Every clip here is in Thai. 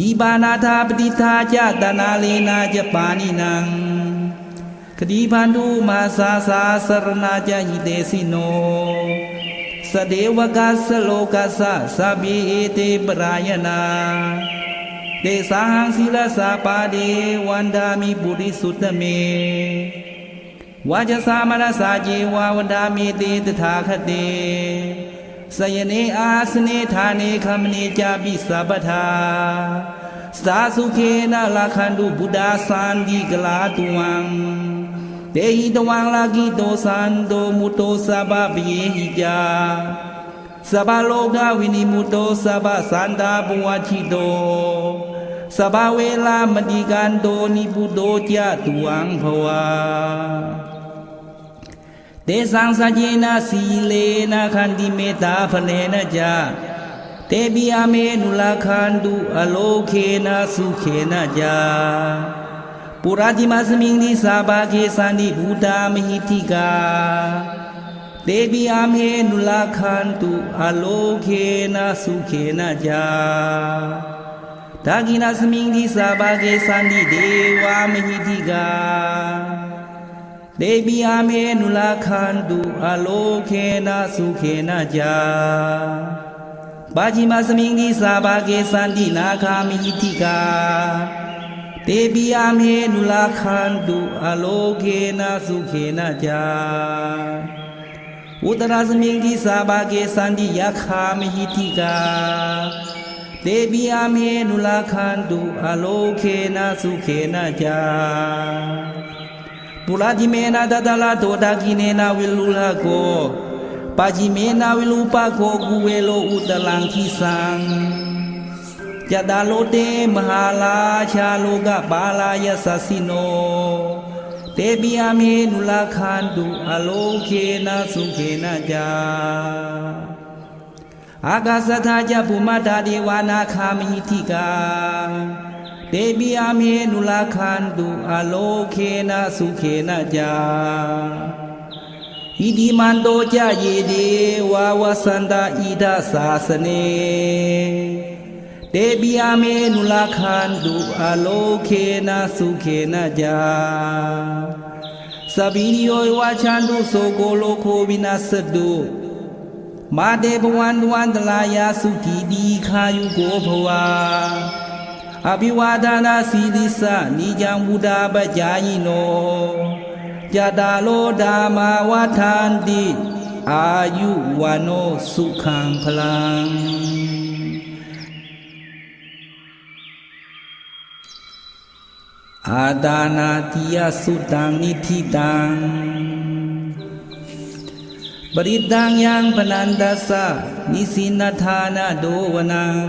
ดีบานาธาปฏิทาจาตานาเลนาจะปานินังคดีพันธุมาสาสาสรนาจาหิเตสิโน สเดวกัสโลกัสสะบีเอเตปรายนา เดสาหังศิลสาปาเดวันดามิบุริสุตเมวาจะสามนาสาเจวาวันดามิเตตถาคเต สยนิอาสนิธาเนคามเนจาบิสัพทาสาสุเคนาลาคันดุบุดาสันดีกลาตวังเตหิตวังลากิโตสันโตมุโตสะบาเยหิจาสะบาโลกาวินิมุโตสะบาสันดาบุวัชิโตสะบาเวลามดิกันโตนิบุโตจะตวังภวา တေသံစကြေနစီလေနခန္တိမေတ္တာဖလေနကြတေပိယမေနုလခန္တုအလောခေနသုခေနကြပုရာတိမသမိန်ဒီသာဘာခေသန္တိဘူတာမဟိတိကာတေပိယမေနုလခန္တုအလောခေနသုခေနကြဒါကိနသမိန်ဒီသာဘာခေသန္တိဒေဝမဟိတိကာ ဒေဘီအာမေနုလာခန္တုအလောခေနသုခေနကြာဘာကြီးမသမိန်ဒီစာဘာကေသန္တိနာခာမိတိကာဒေဘီအာမေနုလာခန္တုအလောခေနသုခေနကြာဥတရသမိန်ဒီစာဘာကေသန္တိယခာမိတိကာဒေဘီအာမေနုလာခန္တုအလောခေနသုခေနကြာ ပုလာတိမေနာတတလာတောတာကိနေနာဝိလူလာကိုပါจิမေနာဝိလူပါကိုကုဝေလောဥတလံခိသံယတလောတေမဟာလာချာလောကပါလာယသစီနောတေပိယမေနုလာခန္တုအလောခေနသုခေနကြာအာကာသထာကြဗုမတာဒေဝနာခာမိတိကာ တေပိယမေနုလာခန္တုအလောခေနသုခေနကြာဣတိမန္တောကြယေဒေဝဝသန္တာဣဒသာစနေတေပိယမေနုလာခန္တုအလောခေနသုခေ เตปิอาเมนุลาคันตุอโลเคนะสุเคนะจาอิติมันโตจเยเดวาวสันตาอิทัสสาสเนเตปิอาเมนุลาคันตุอโลเคนะสุเคนะจาสบิริโยวาชันตุโสโกโลโควินาสตุมาเตปวันตวันตลายาสุขีดีคายุโกภวา อภิวาทานาสีลิสานิยังบุดาบจายโนยะดาโลดามาวัทานติอายุวานโนสุขังพลัง อาดานาทิยสุตังนิธิตังบริดังยังปนันดาสานิสินธานาโดวนัง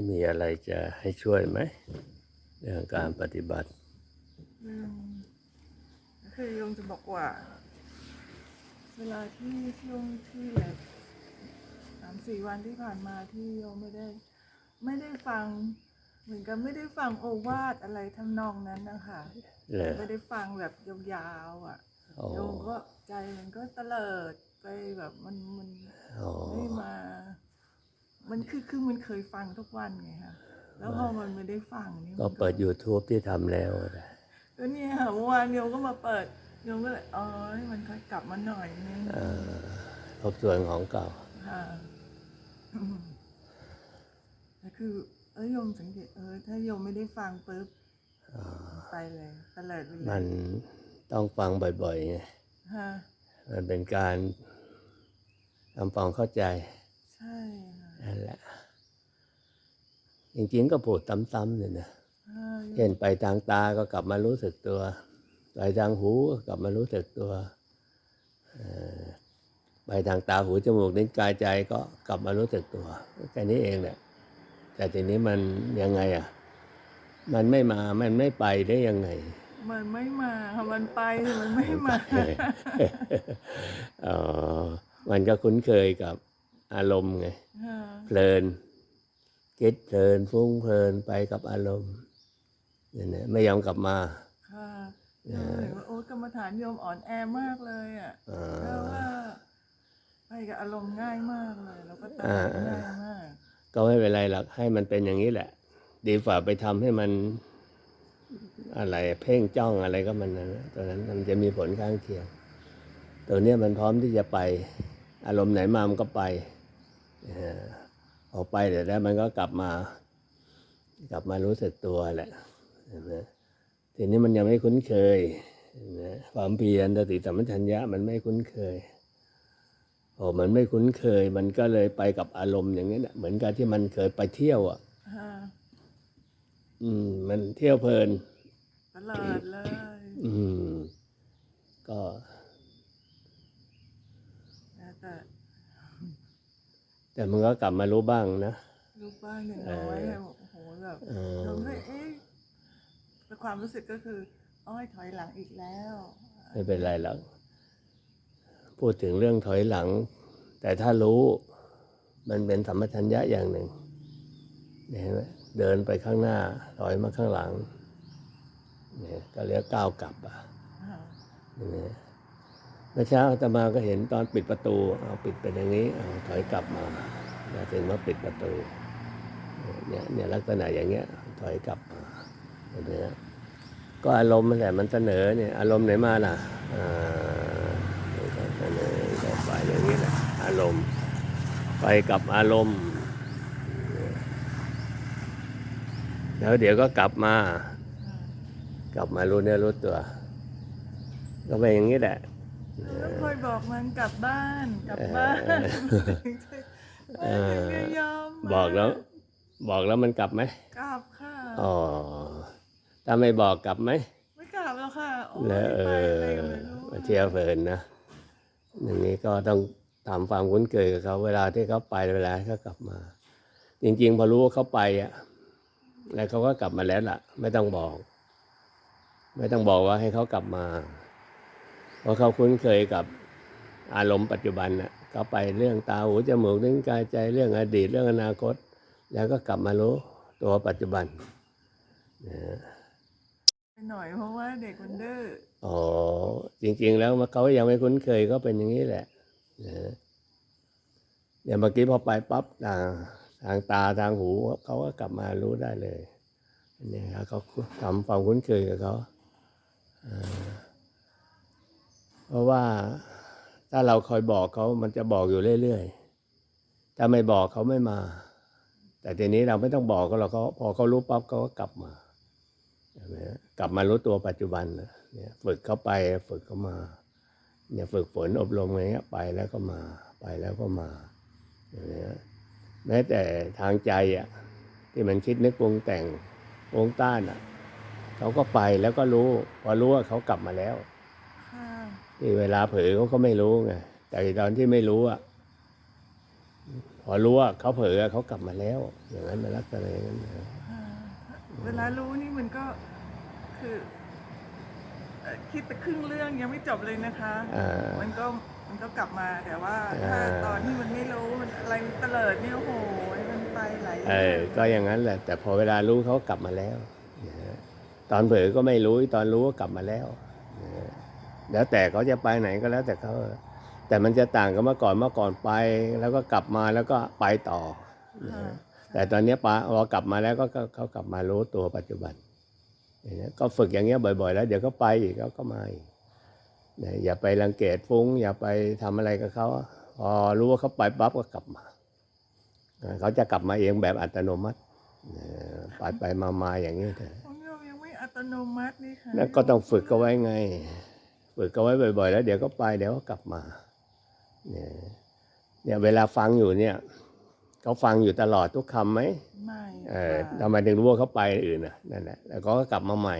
นนี้มีอะไรจะให้ช่วยไหมเรื่องการปฏิบัติอืมคือโยมจะบอกว่า เวลาที่ที่โยมที่แบบสามสี่วันที่ผ่านมาที่โยมไม่ได้ ไม่ได้ฟัง เหมือนกับไม่ได้ฟังโอวาทอะไรทำนองนั้นนะคะเหรอไม่ได้ฟังแบบยาวๆอะอ๋อโยมก็ใจมันก็เตลิดไปแบบมันมันอ๋อไม่มามัน คือคือมันเคยฟังทุกวันไงคะแล้วพอมันไม่ได้ฟังนี่ก็มันเปิด YouTube ที่ทำแล้วนะก็เนี่ยเมื่อวานโยมก็มาเปิดโยมก็เลยอ๋อมันค่อยกลับมาหน่อยนึงเอ่อทบทวนของเก่าค่ะอืมแต่คือเอ้ยโยมสังเกตเออถ้าโยมไม่ได้ฟังปุ๊บไปเลยตะเลิดไปเลยมันต้องฟังบ่อยๆไงฮะมันเป็นการทำความเข้าใจ ใช่ค่ะ นั่นแหละจริงๆก็พูดซ้ำๆเลยนะฮะโยเช่นมไปทางตาก็กลับมารู้สึกตัว ไปทางหูก็กลับมารู้สึกตัวเอ่อไปไปทางตาหูจมูกนิ้วกายใจก็กลับมารู้สึกตัวแค่นี้เองแหละแต่ทีนี้มันยังไงอะ มันไม่มามันไม่ไปได้ยังไง มันไม่มาค่ะมันไปแต่มันไม่มาอ๋อมันก็คุ้นเคยกับ อารมณ์ไงค่ะเพลินคิดเพลินฟุ้งเพลินไปกับอารมณ์เนี่ยนะไม่ยอมกลับมาค่ะโยมเห็นว่าโอ้กรรมฐานโยมอ่อนแอมากเลยอะอ่เพราะาว่าไปกับอารมณ์ง่ายมากเลย แล้วก็ตาอ่ามง่ายมาก ก็ไม่เป็นไรหรอกให้มันเป็นอย่างนี้แหละ ดีฝ่าไปทำให้มันอะไรเพ่งจ้องอะไรก็มันนะตอนนั้นมันจะมีผลข้างเคียง ตัวเนี้ยมันพร้อมที่จะไป อารมณ์ไหนมามันก็ไปเอ่อออกไปเดี๋ยวแล้วมันก็กลับมา กลับมารู้สึกตัวแหละเห็นไหมทีนี้มันยังไม่คุ้นเคยเห็นไหมความเพียรสติสัมปชัญญะมันไม่คุ้นเคยโอ้มันไม่คุ้นเคย มันก็เลยไปกับอารมณ์อย่างนี้แหละเหมือนกับที่มันเคยไปเที่ยวอะค่ะอืม มันเที่ยวเพลินตลอดเลย อืม ก็ แต่ แต่มันก็กลับมารู้บ้างนะรูปบ้างอย่างน้อยอะโอ้โหแบบเออโยมเลยเอ๊ะแต่ความรู้สึกก็คืออ้อยถอยหลังอีกแล้ว ไม่เป็นไรหรอกพูดถึงเรื่องถอยหลัง แต่ถ้ารู้มันเป็นสัมปชัญญะอย่างหนึ่งเห็นไหมเดินไปข้างหน้าถอยมาข้างหลังเนี่ยก็เรียกก้าวกลับอะค่ะเนี่ย เมื่อเช้าอาตมาก็เห็นตอนปิดประตู เอาปิดเป็นอย่างนี้เอาถอยกลับมาถึงมาปิดประตูเนี่ยเนี่ยลักษณะอย่างเงี้ยถอยกลับมาเหนไหมฮะก็อารมณ์แหละมันเสนอเนี่ยอารมณ์ไหนมาล่ะอ่ามันก็เสนอก็ไปอย่างนี้แหละอารมณ์ ไปกับอารมณ์ แล้วเดี๋ยวก็กลับมา กลับมารู้เนื้อรู้ตัว ก็เป็นอย่างนี้แหละ แล้วคอยบอกมันกลับบ้านกลับบ้านเออไม่ยอมมาบอกแล้ว บอกแล้วมันกลับไหมกลับค่ะอ๋อถ้าไม่บอกกลับไหมไม่กลับแล้วค่ะโอ้ยแล้วเอไปออะไรก็ไม่รู้มาเที่ยวเพลินนะอย่างนี้ก็ต้องทำความคุ้นเคยกับเขาเวลาที่เขาไปเวลาเขากลับมา จริง ๆ พอรู้ว่าเขาไปอะแล้วเขาก็กลับมาแล้วล่ะ ไม่ต้องบอก ไม่ต้องบอกว่าให้เขากลับมาเพราะเขาคุ้นเคยกับอารมณ์ปัจจุบันน่ะเขาไปเรื่องตาหูจมูกนิ้วกายใจเรื่องอดีตเรื่องอนาคต แล้วก็กลับมารู้ตัวปัจจุบันนะไปหน่อยเพราะว่าเด็กมันดื้ออ๋อจริง ๆ แล้วเขายังไม่คุ้นเคยก็เป็นอย่างนี้แหละนะเนี่ยเมื่อกี้พอไปปั๊บทางทางตาทางหูเขาก็กลับมารู้ได้เลยเนี่ยเขาทำความคุ้นเคยกับเขาอ่า เพราะว่าถ้าเราคอยบอกเขามันจะบอกอยู่เรื่อยๆ ถ้าไม่บอกเขาไม่มา แต่ทีนี้เราไม่ต้องบอกเขาหรอกเขาพอเขารู้ปั๊บเขาก็กลับมาใช่ไหมฮะกลับมารู้ตัวปัจจุบันเนี่ยฝึกเข้าไปฝึกเข้ามาเนี่ยฝึกฝนอบรมอะไรเงี้ยไปแล้วก็มาไปแล้วก็มาอย่างเงี้ยแม้แต่ทางใจอะที่มันคิดนึกปรุงแต่งปรุงต้านอะเขาก็ไปแล้วก็รู้ พอรู้ว่าเขากลับมาแล้ว ที่เวลาเผลอเขาก็ไม่รู้ไงแต่ตอนที่ไม่รู้อะพอรู้ว่าเขาเผลอเขากลับมาแล้ว อย่างนั้นมันลักษณะอย่างนั้นนะค่ะเวลารู้นี่มันก็คือเอ่อคิดไปครึ่งเรื่องยังไม่จบเลยนะคะอ่ามันก็มันก็กลับมาแต่ว่าถ้าอ่าตอนที่มันไม่รู้มันอะไรมันเตลิดเนี่ยโอ้โหมันไปหลายเอเรื่อก็อย่างนั้นแหละ แต่พอเวลารู้เขากลับมาแล้วนะฮะตอนเผลอก็ไม่รู้ตอนรู้ก็กลับมาแล้วนะฮะ แล้วแต่เขาจะไปไหนก็แล้วแต่เขาแต่มันจะต่างกับเมื่อก่อนเมื่อก่อนไป แล้วก็กลับมาแล้วก็ไปต่อนะฮะแต่ตอนเนี้ยปะพอกลับมาแล้วก็ก็เขากลับมารู้ตัวปัจจุบันอย่างเงี้ยก็ฝึกอย่างเงี้ยบ่อย ๆ แล้ว เดี๋ยวก็ไปอีกเขาก็มาอีกนะอย่าไปรังเกียจฟุ้ง อย่าไปทำอะไรกับเขาพอรู้ว่าเขาไปปั๊บก็กลับมาเอ่อเขาจะกลับมาเองแบบอัตโนมัติเอ่อไปไปมามาอย่างนี้เถอะของโยมยังไม่อัตโนมัตินี่ค่ะนั่นก็ต้องฝึกเขาไว้ไง ฝึกเขาไว้บ่อย ๆ แล้ว เดี๋ยวก็ไปเดี๋ยวก็กลับมา เนี่ยเนี่ยเวลาฟังอยู่เนี่ยเขาฟังอยู่ตลอดทุกคำไหมไม่เออค่ะทำไมถึงรู้ว่าเขาไปอื่นน่ะนั่นแหละแล้วเขาก็กลับมาใหม่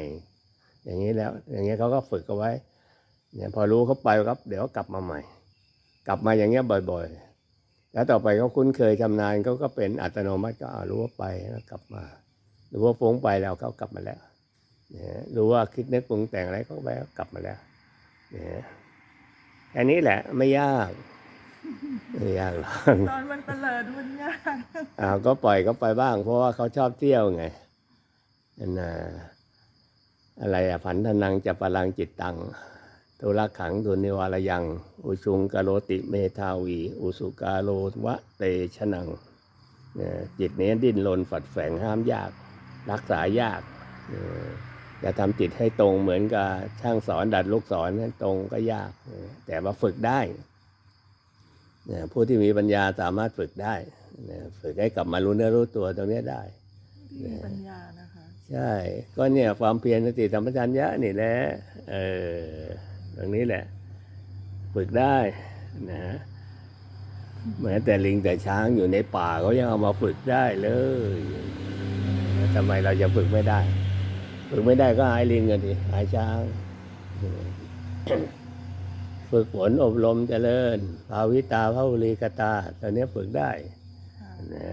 อย่างนี้แล้ว อย่างเงี้ยเขาก็ฝึกเอาไว้ เนี่ยพอรู้เขาไปครับ เดี๋ยวก็กลับมาใหม่ กลับมาอย่างเงี้ยบ่อย ๆ แล้วต่อไปเขาคุ้นเคยชำนาญเขาก็เป็นอัตโนมัติก็อ่ารู้ว่าไปแล้วกลับมารู้ว่าฟุ้งไปแล้วเขากลับมาแล้วเนี่ยรู้ว่าคิดนึกปรุงแต่งอะไรเขาไปก็กลับมาแล้วเนี่ยแค่นี้แหละไม่ยาก ไม่ยากหรอกตอนมันเตลิดมันยากอ้าวก็ปล่อยเขาไปบ้าง เพราะว่าเขาชอบเที่ยวไงนั่นนะอะไรอะผันธนังจะปลังจิตตังตุลขังตุนิวารยัง อุชุงกโรติเมทาวี อุสุกาโลวะเตชะนังเนี่ยจิตนี้ดิ้นรนฝัดแฝงห้ามยาก รักษายากเออ จะทำจิตให้ตรงเหมือนกับช่างสอนดัดลูกศรให้ตรงก็ยากเออแต่ว่าฝึกได้เนี่ยผู้ที่มีปัญญาสามารถฝึกได้เนี่ยฝึกให้กลับมารู้เนื้อรู้ตัวตรงเนี้ยได้ที่มีปัญญานะคะใช่ ก็เนี่ยความเพียรสติสัมปชัญญะนี่แหละเออตรงนี้แหละ ฝึกได้นะแม้แต่ลิงแต่ช้างอยู่ในป่าเขายังเอามาฝึกได้เลยทำไมเราจะฝึกไม่ได้ ฝึกไม่ได้ก็หายลิงกันดิหายช้าง ฝึกฝนอบรมเจริญภาวิตาภาวุลีกตา ตอนนี้ฝึกได้ค่ะนะ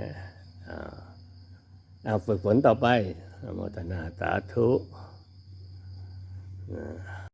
อ่าเอาฝึกฝนต่อไปอนุโมทนาสาธุนะ